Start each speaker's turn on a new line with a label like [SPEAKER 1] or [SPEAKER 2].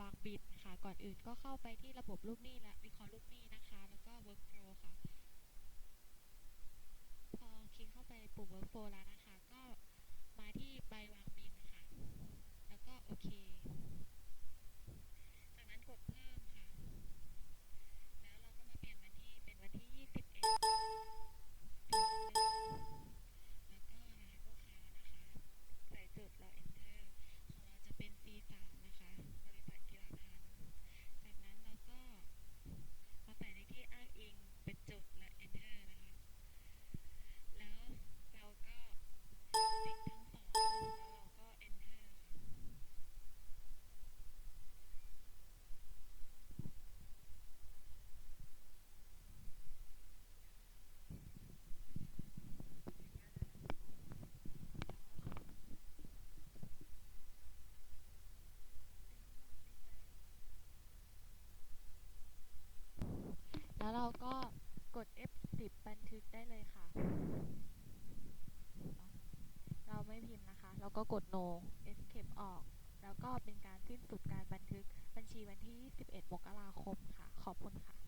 [SPEAKER 1] วางบินค่ะ ก่อนอื่นก็เข้าไปที่ระบบลูกหนี้และวิเคราะห์ลูกหนี้นะคะ แล้วก็ workflow ค่ะ พอคลิกเข้าไปปุ่ม workflow แล้วนะคะ ก็มาที่ใบวาง เราก็กด F10 บันทึกได้เลยค่ะ เราไม่พิมพ์นะคะ เราก็กด no escape ออก แล้วก็เป็นการสิ้นสุดการบันทึกบัญชีวันที่ 21 มกราคมค่ะ ขอบคุณค่ะ